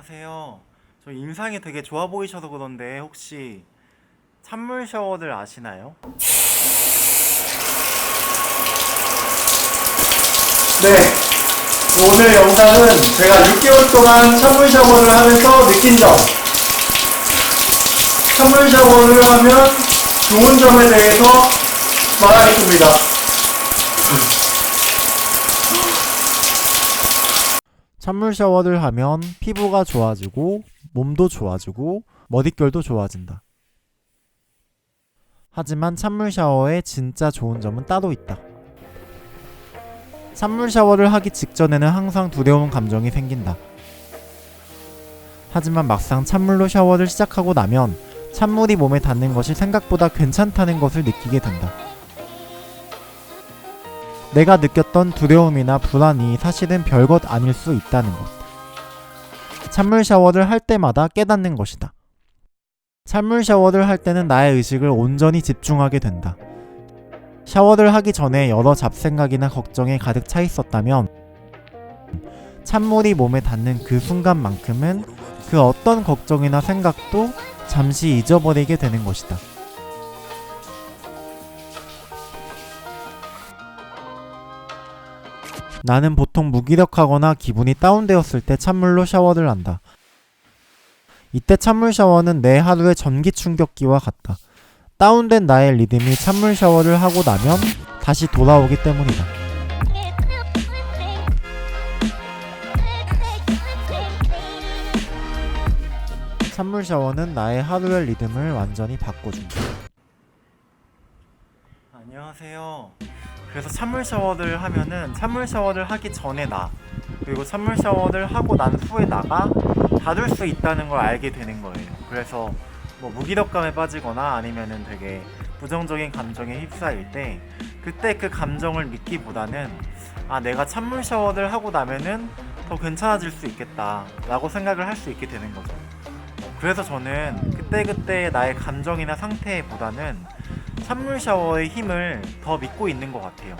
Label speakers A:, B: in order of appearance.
A: 안녕하세요. 저 인상이 되게 좋아 보이셔서 그런데 혹시 찬물 샤워들 아시나요?
B: 네. 오늘 영상은 제가 6개월 동안 찬물 샤워를 하면서 느낀 점. 찬물 샤워를 하면 좋은 점에 대해서 말하겠습니다.
C: 찬물 샤워를 하면 피부가 좋아지고 몸도 좋아지고 머릿결도 좋아진다. 하지만 찬물 샤워의 진짜 좋은 점은 따로 있다. 찬물 샤워를 하기 직전에는 항상 두려운 감정이 생긴다. 하지만 막상 찬물로 샤워를 시작하고 나면 찬물이 몸에 닿는 것이 생각보다 괜찮다는 것을 느끼게 된다. 내가 느꼈던 두려움이나 불안이 사실은 별것 아닐 수 있다는 것. 찬물 샤워를 할 때마다 깨닫는 것이다. 찬물 샤워를 할 때는 나의 의식을 온전히 집중하게 된다. 샤워를 하기 전에 여러 잡생각이나 걱정에 가득 차 있었다면 찬물이 몸에 닿는 그 순간만큼은 그 어떤 걱정이나 생각도 잠시 잊어버리게 되는 것이다. 나는 보통 무기력하거나 기분이 다운되었을 때 찬물로 샤워를 한다. 이때 찬물 샤워는 내 하루의 전기 충격기와 같다. 다운된 나의 리듬이 찬물 샤워를 하고 나면 다시 돌아오기 때문이다. 찬물 샤워는 나의 하루의 리듬을 완전히 바꿔준다.
A: 안녕하세요. 그래서 찬물 샤워를 하면은 찬물 샤워를 하기 전에 나 그리고 찬물 샤워를 하고 난 후에 나가 다를 수 있다는 걸 알게 되는 거예요. 그래서 뭐 무기력감에 빠지거나 아니면은 되게 부정적인 감정에 휩싸일 때 그때 그 감정을 느끼보다는 아 내가 찬물 샤워를 하고 나면은 더 괜찮아질 수 있겠다라고 생각을 할 수 있게 되는 거죠. 그래서 저는 그때그때 나의 감정이나 상태보다는 찬물 샤워의 힘을 더 믿고 있는 것 같아요.